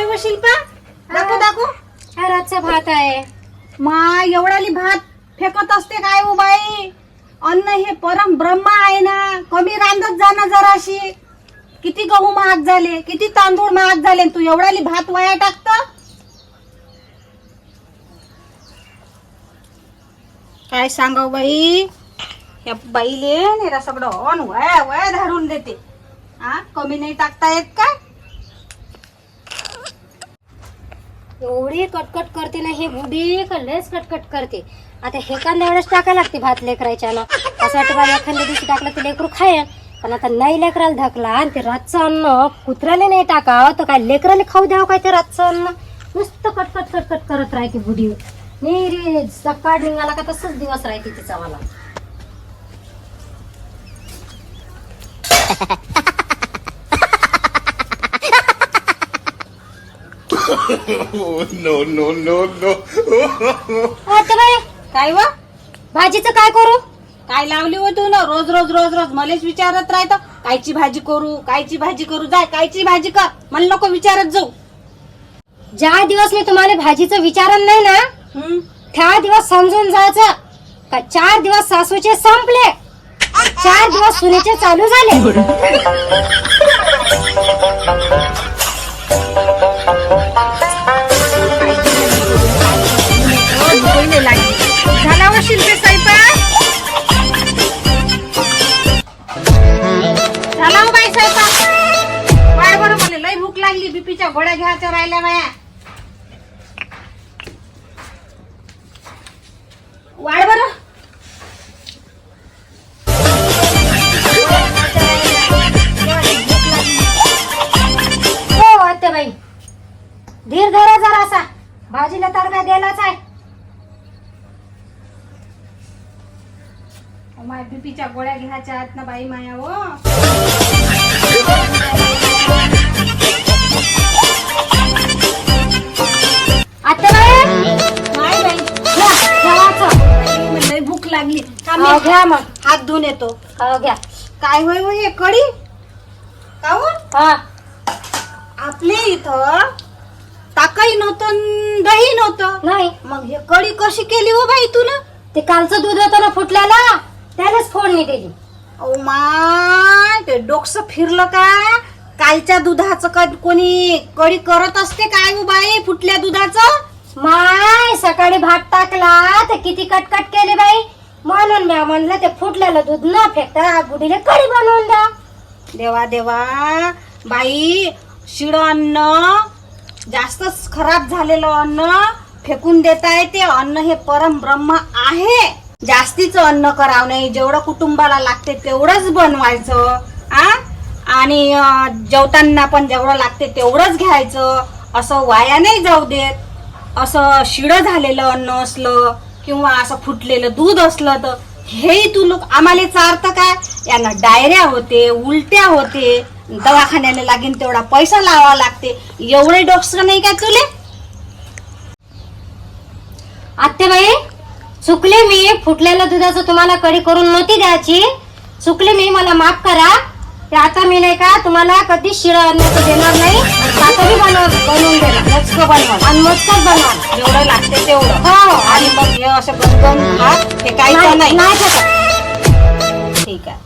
होय व शिल्पा दाखव दाखव. हा रातचा भात आहे. मा एवढाली भात फेकत असते काय हो बाई? अन्न हे परम ब्रह्म आहे ना. कमी रांधत जाणं जराशी. किती गहू महाग झाले किती तांदूळ महाग झाले तू एवढाली भात वाया टाकत? काय सांगाव बाई? या बाईले नेरा सगळं ऑन वया वया धरून देते. हा कमी नाही टाकता येत का? एवढी कटकट करते ना हे बुडी लयच कटकट करते. आता हे कांदा एवढंच टाकायला लागते भात लेकरायच्या ना. असं वाटतं बा एखाद्या दिवशी टाकलं तर लेकरू खायन पण आता नाही लेकराला धकला आणि ते रातचं अन्न कुत्र्याला नाही टाकावं तर काय लेकराला खाऊ द्यावं काय ते रातचं अन्न? नुसतं कटकट कटकट करत राहते बुडी नाही रे सकाळ निघाला का तसंच दिवस राहते तिचा मला. No, no. आता बाई काय व? भाजीचं काय करू? काय लावली हो तू ना? रोज रोज रोज रोज. मलेच विचारत राहत. कायची भाजी करू? कायची भाजी करू? जाय कायची भाजी कर. मला नको विचारत जाऊ. ज्या दिवस मी तुम्हाला भाजीचं विचारन नाही ना हम्म. त्या दिवस समजून जायचं. का चार दिवस सासूचे संपले? चार दिवस सुनेचे चालू झाला? बीपीच्या गोळ्या घ्यायच्या राहिल्या बाया. वाढ बर. हो बाई. धीर धरा जरा असा. भाजीला तडका द्यायलाच आहे. माय बीपीच्या गोळ्या घ्यायच्या आहेत ना बाई माया हो. हो, घ्या मग. हात धुवून येतो. हो, घ्या. काय होय हो हे कडी? का हो? हा. आपले इथं ताकही नव्हतं दही नव्हतं. नाही. मग हे कडी कशी केली हो बाई तू ना? ते कालचं दूध होतं ना फुटल्याला त्यालाच फोडणी दिली. ओ माय ते डोकस फिरलं का? कालच्या दुधाचं कोणी कडी करत असते काय हो बाई फुटल्या दुधाचं? माय सकाळी भात टाकला तर किती कटकट केले म्या म्हणलं ते फुटलेलं दूध न फेकता गुडीला कढी बनवून द्या. देवा देवा बाई शिड अन्न जास्तच खराब झालेलं अन्न फेकून देता येते अन्न हे परम ब्रह्म आहे. जास्तीचं अन्न करावं नाही. जेवढं कुटुंबाला लागते तेवढंच बनवायचं आ? आणि जेवताना पण जेवढं लागते तेवढंच घ्यायचं. असं वाया नाही जाऊ देत. असं शिडं झालेलं अन्न असलं किंवा असं फुटलेलं दूध असलं तर हे तू लोक आम्हाला चारत काय? यांना डायऱ्या होते उलट्या होते. दवाखान्याला लागेल तेवढा पैसा लावावा लागते. एवढे डॉक्टर नाही का तुले? आत्याबाई चुकले मी. फुटलेल्या दुधाचं तुम्हाला कडी करून नव्हती द्यायची. चुकले मी. मला माफ करा. ते आता मी नाही का तुम्हाला कधी शिळ अन्नाचं देणार नाही भाकरी बनव बनवून देणार. मोजकं बनवा आणि मोजकच बनवा जेवढं लागते तेवढं. हो. आणि मग हे असं भात हे काही नाही नाही. नाही टाकत. ठीक आहे.